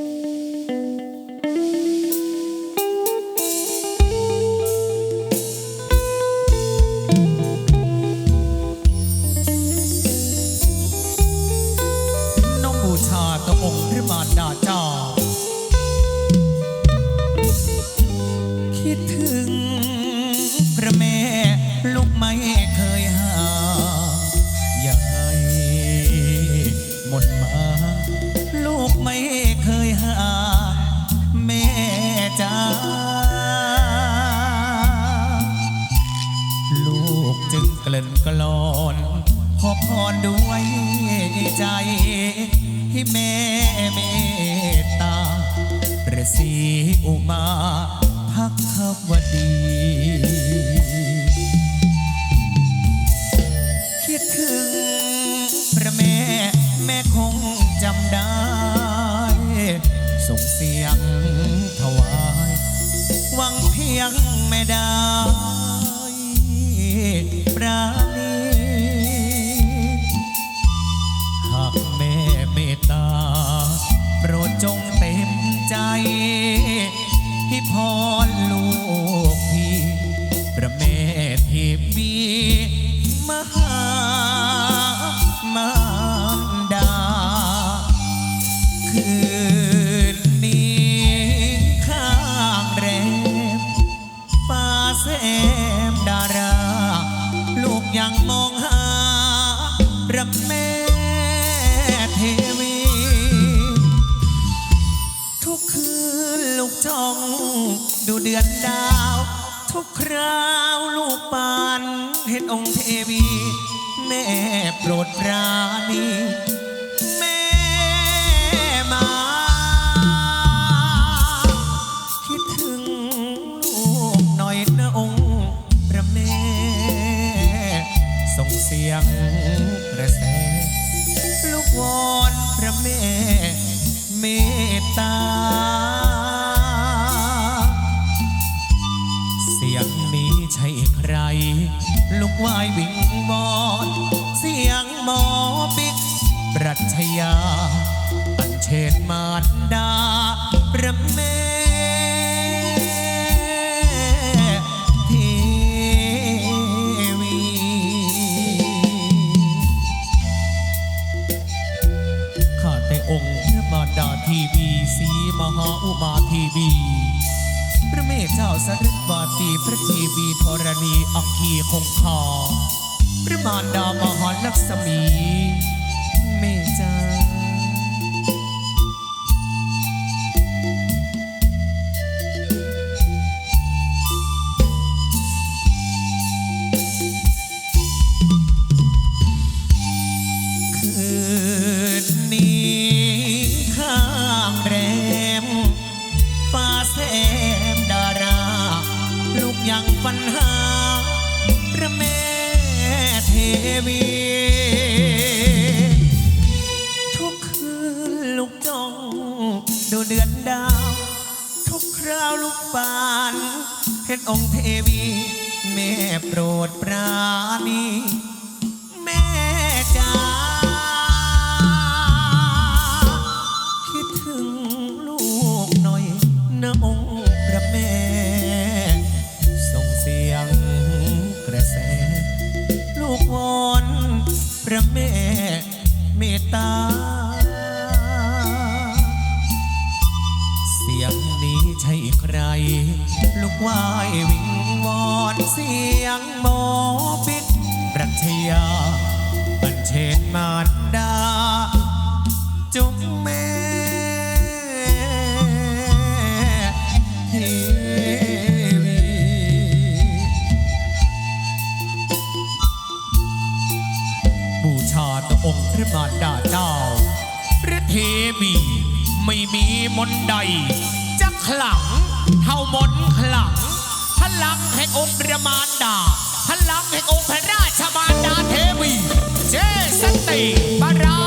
น้ ใจให้แม่เมตตาประสีอุมาพักขวดี คิดถึงพระแม่แม่คงจำได้ ส่งเสียงถวาย หวังเพียงไม่ได้ปรา ม โปรดราณีแม่มา คิดถึงลูกหน่อยนะองค์พระแม่ส่งเสียงกระแสลูกวอนพระแม่เมตตา เสียงนี้ใช่ใคร ลูกวายวิงวอน เสียงหมอบิ๊กปรัชญา อันเชิญมารดาพระแม่เทวีข้าแต่องค์พระมารดาทีวีสีมหาอุมาทีวีพระเมธเจ้าสริวาตีพระทีวีธรณีอัคคีคงคา พระมารดามหาลักษมี องค์เทวี แม่โปรดปราณี วายวิงวอนเสียงหมปิดรัชญาอันเชิญมารดาจงแม่เทวีบูชาต่อองค์พระมารดาเจ้าพระเทวีไม่มีมนใดจะขลัง เข่ามนขลัง พลังแห่งองค์พระมานดา พลังแห่งองค์พระราชมารดาเทวี เจสนติปรา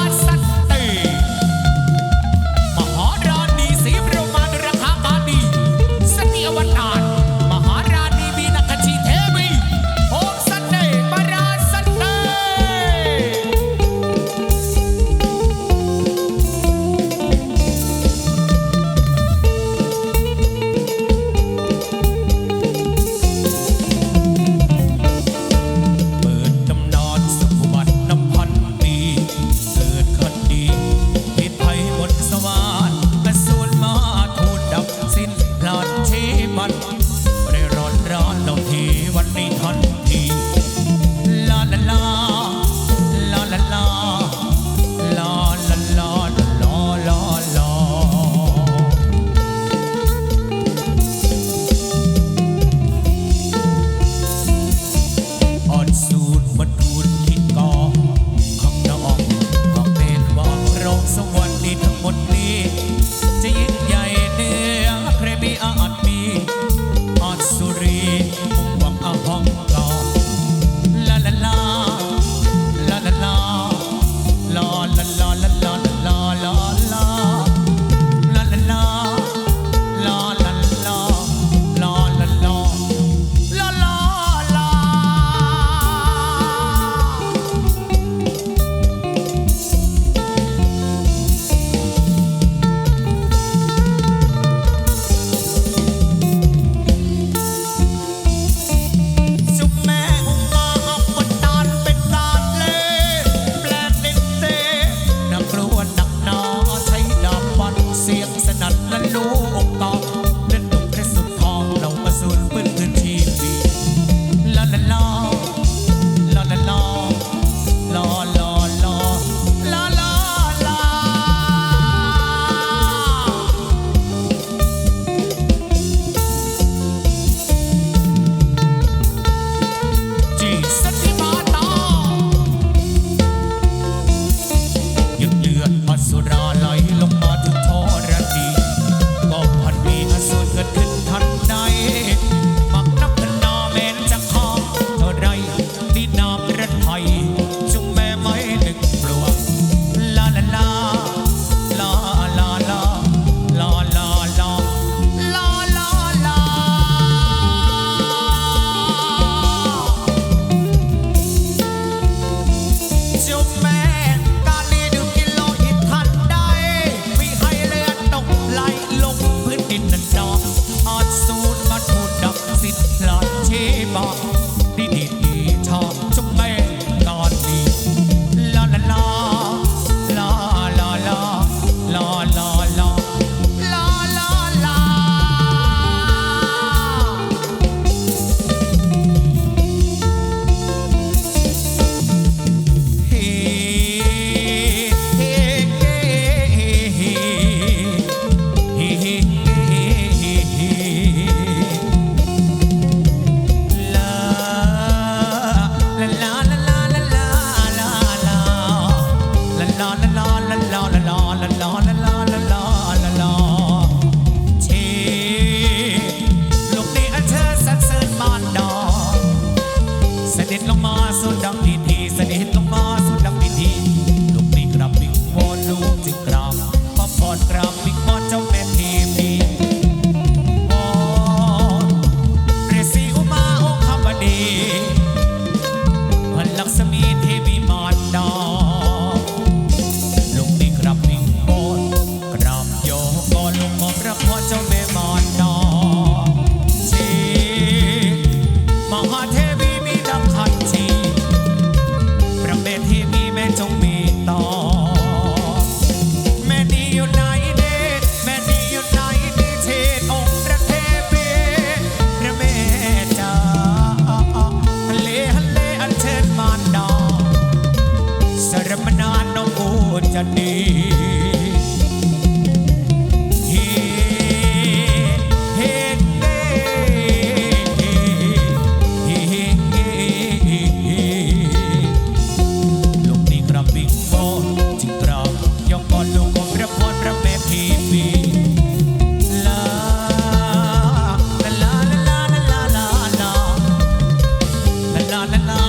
la la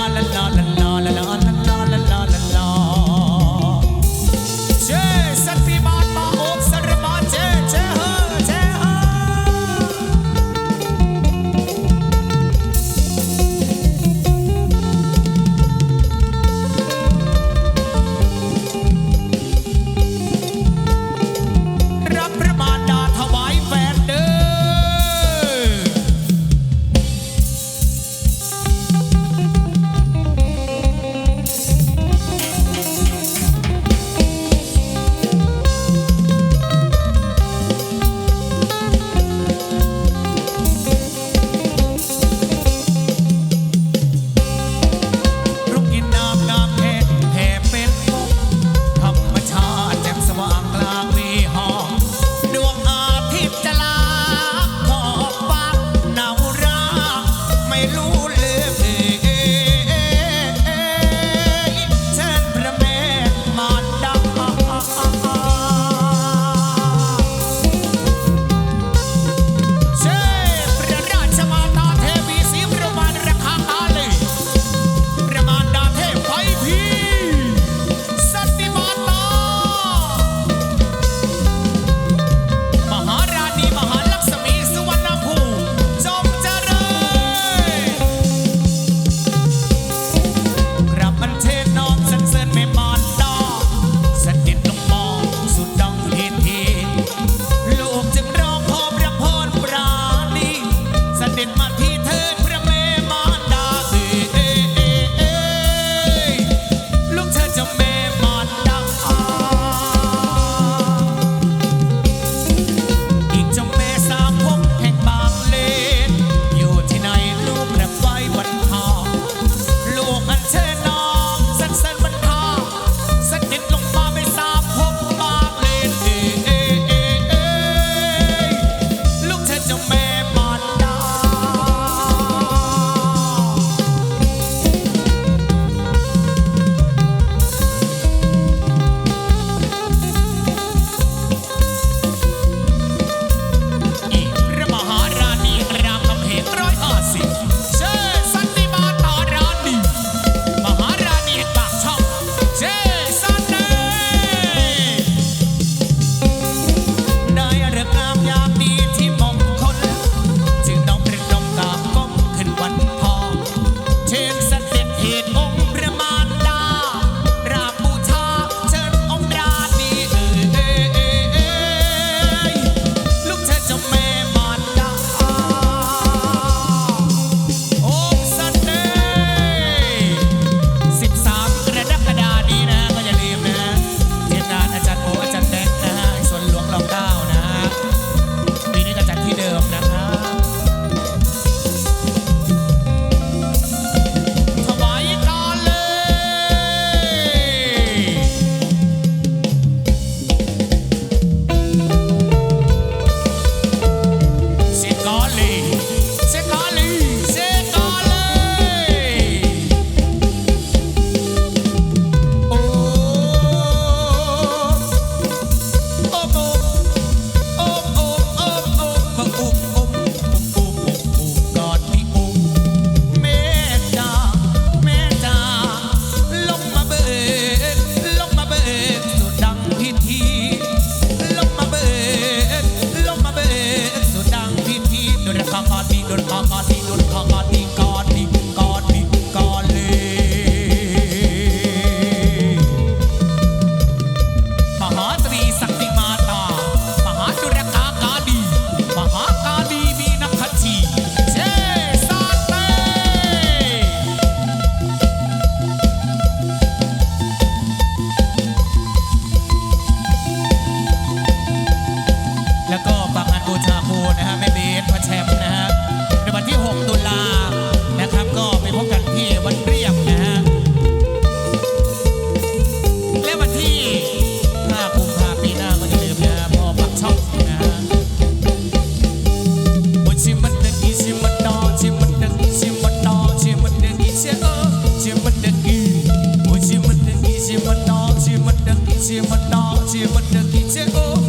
chia mất đó chia mất được thì sẽ ôm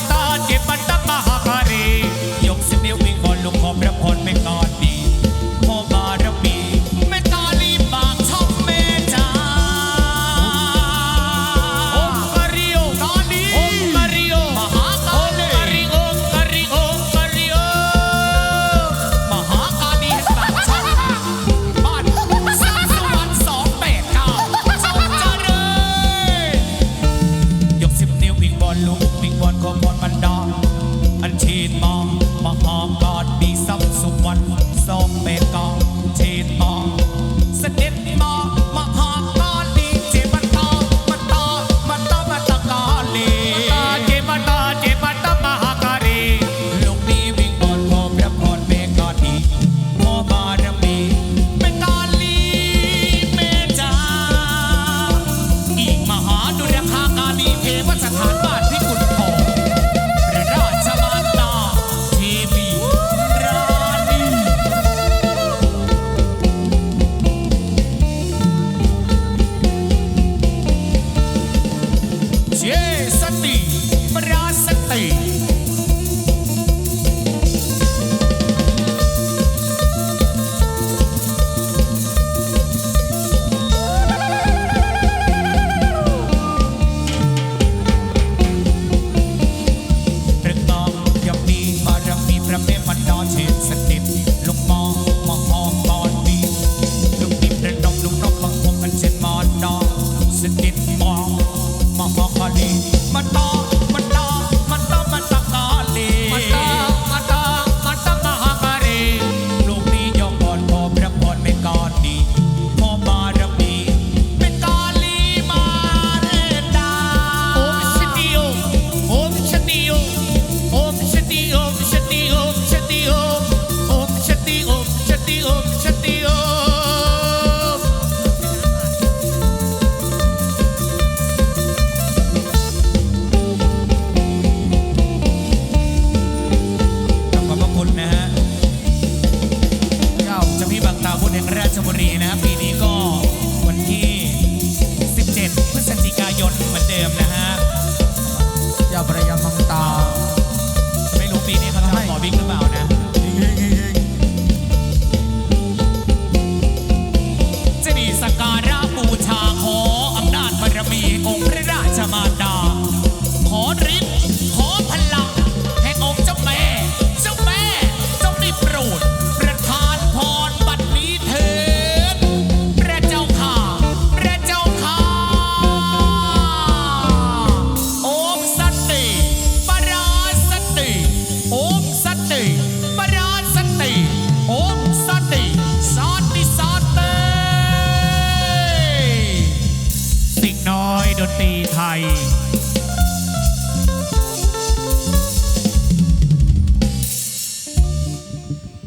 மாட்டா